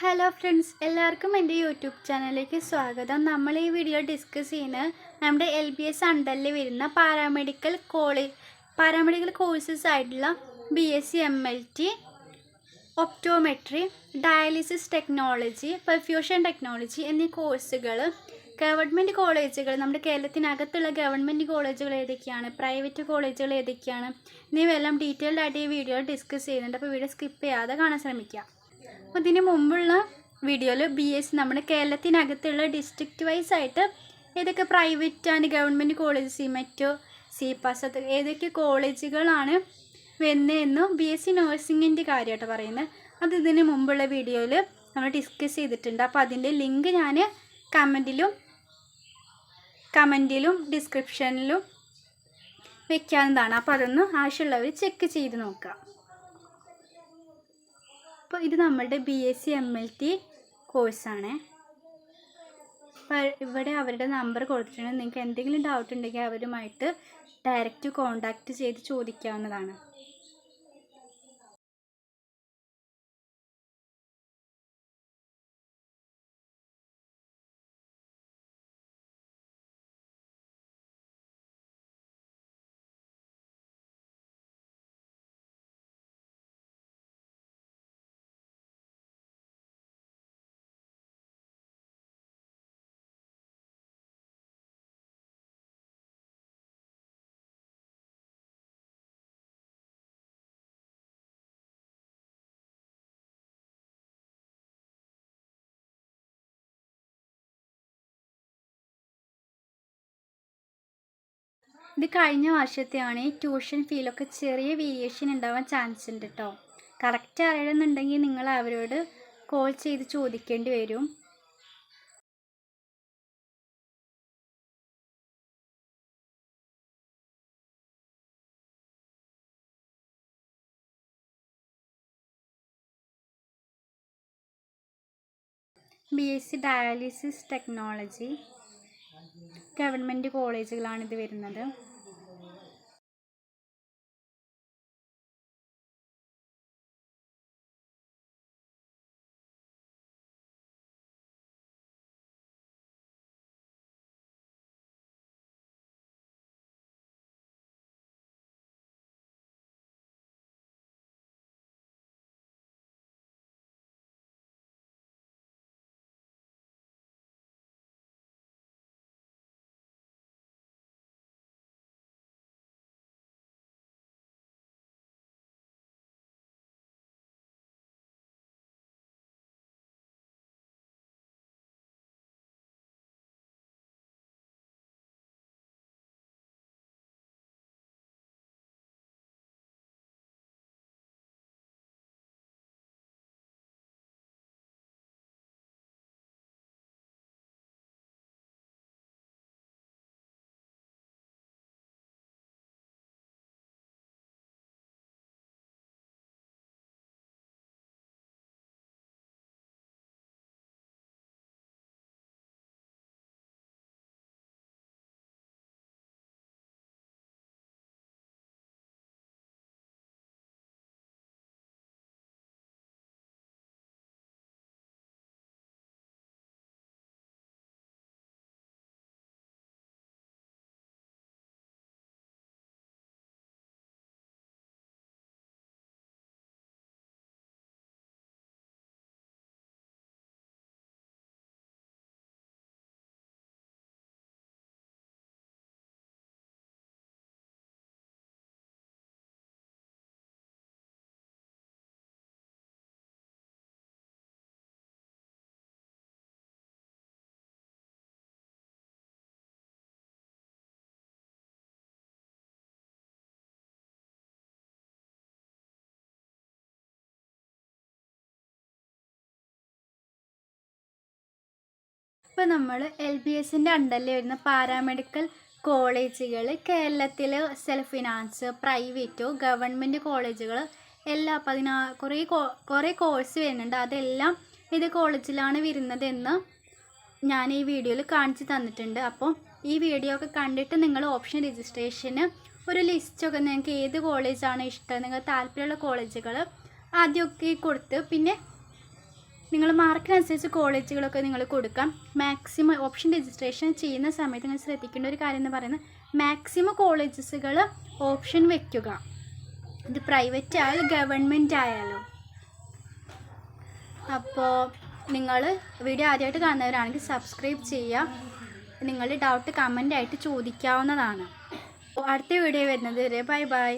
Hello friends എല്ലാവർക്കും എന്റെ YouTube ചാനലിലേക്ക് സ്വാഗതം. നമ്മൾ ഈ വീഡിയോ ഡിസ്കസ് ചെയ്യുന്നത് നമ്മുടെ എൽ ബി എസ് അണ്ടറിൽ വരുന്ന പാരാമെഡിക്കൽ കോളേജ് പാരാമെഡിക്കൽ കോഴ്സസ് ആയിട്ടുള്ള B S C M L T optometry dialysis technology perfusion technology എന്നീ കോഴ്സുകൾ ഗവൺമെന്റ് കോളേജുകൾ നമ്മുടെ കേരളത്തിനകത്തുള്ള ഗവൺമെന്റ് കോളേജുകൾ ഏതൊക്കെയാണ് പ്രൈവറ്റ് കോളേജുകൾ ഏതൊക്കെയാണ് എന്നിവയെല്ലാം ഡീറ്റെയിൽഡ് ആയിട്ട് ഈ വീഡിയോ ഡിസ്കസ് ചെയ്യുന്നുണ്ട്. അപ്പോൾ വീഡിയോ സ്കിപ്പ് ചെയ്യാതെ കാണാൻ ശ്രമിക്കുക. അപ്പോൾ ഇതിന് മുമ്പുള്ള വീഡിയോയിൽ ബി എസ് നമ്മുടെ കേരളത്തിനകത്തുള്ള ഡിസ്ട്രിക്റ്റ് വൈസ് ആയിട്ട് ഏതൊക്കെ പ്രൈവറ്റ് ആൻഡ് ഗവൺമെന്റ് കോളേജ് സിമെറ്റോ സി പാസ് ഏതൊക്കെ കോളേജുകളാണ് വരുന്നതെന്നും ബി എസ് സി നഴ്സിങ്ങിന്റെ കാര്യമായിട്ട് പറയുന്നത് അത് ഇതിന് മുമ്പുള്ള വീഡിയോയിൽ നമ്മൾ ഡിസ്കസ് ചെയ്തിട്ടുണ്ട്. അപ്പോൾ അതിന്റെ ലിങ്ക് ഞാൻ കമന്റിലും കമന്റിലും ഡിസ്ക്രിപ്ഷനിലും വെക്കാവുന്നതാണ്. അപ്പോൾ അതൊന്ന് ആവശ്യമുള്ളവർ ചെക്ക് ചെയ്ത് നോക്കാം. അപ്പോൾ ഇത് നമ്മളുടെ B S C M L T കോഴ്സാണ് ഇവിടെ അവരുടെ നമ്പർ കൊടുത്തിട്ടുണ്ട്. നിങ്ങൾക്ക് എന്തെങ്കിലും ഡൗട്ട് ഉണ്ടെങ്കിൽ അവരുമായിട്ട് ഡയറക്റ്റ് കോണ്ടാക്റ്റ് ചെയ്ത് ചോദിക്കാവുന്നതാണ്. ഇത് കഴിഞ്ഞ വർഷത്തെയാണ് ഈ ട്യൂഷൻ ഫീലൊക്കെ ചെറിയ വേരിയേഷൻ ഉണ്ടാവാൻ ചാൻസ് ഉണ്ട് കേട്ടോ കറക്റ്റ് അറിയണമെന്നുണ്ടെങ്കിൽ നിങ്ങൾ അവരോട് കോൾ ചെയ്ത് ചോദിക്കേണ്ടി വരും. B S C dialysis technology government കോളേജുകളാണ് ഇത് വരുന്നത്. ഇപ്പോൾ നമ്മൾ എൽ ബി എസിന്റെ അണ്ടറിൽ വരുന്ന പാരാമെഡിക്കൽ കോളേജുകൾ കേരളത്തിൽ സെൽഫ് ഫിനാൻസ് പ്രൈവറ്റോ ഗവൺമെന്റ് കോളേജുകൾ എല്ലാ പതിനാ കുറേ കുറേ കോഴ്സ് വരുന്നുണ്ട്. അതെല്ലാം ഇത് കോളേജിലാണ് വരുന്നതെന്ന് ഞാൻ ഈ വീഡിയോയിൽ കാണിച്ചു തന്നിട്ടുണ്ട്. അപ്പോൾ ഈ വീഡിയോ ഒക്കെ കണ്ടിട്ട് നിങ്ങൾ ഓപ്ഷൻ രജിസ്ട്രേഷന് ഒരു ലിസ്റ്റൊക്കെ നിങ്ങൾക്ക് ഏത് കോളേജാണ് ഇഷ്ടം നിങ്ങൾക്ക് താല്പര്യമുള്ള കോളേജുകൾ ആദ്യമൊക്കെ കൊടുത്ത് പിന്നെ നിങ്ങൾ മാർക്കിനനുസരിച്ച് കോളേജുകളൊക്കെ നിങ്ങൾ കൊടുക്കാം. മാക്സിമം ഓപ്ഷൻ രജിസ്ട്രേഷൻ ചെയ്യുന്ന സമയത്ത് നിങ്ങൾ ശ്രദ്ധിക്കേണ്ട ഒരു കാര്യം എന്ന് പറയുന്നത് മാക്സിമം കോളേജസുകൾ ഓപ്ഷൻ വയ്ക്കുക ഇത് പ്രൈവറ്റ് ആയാലും ഗവൺമെന്റ് ആയാലും. അപ്പോൾ നിങ്ങൾ വീഡിയോ ആദ്യമായിട്ട് കാണുന്നവരാണെങ്കിൽ സബ്സ്ക്രൈബ് ചെയ്യുക. നിങ്ങളുടെ ഡൗട്ട് കമന്റ് ആയിട്ട് ചോദിക്കാവുന്നതാണ്. അടുത്ത വീഡിയോ വരുന്നത് വരെ ബൈ ബൈ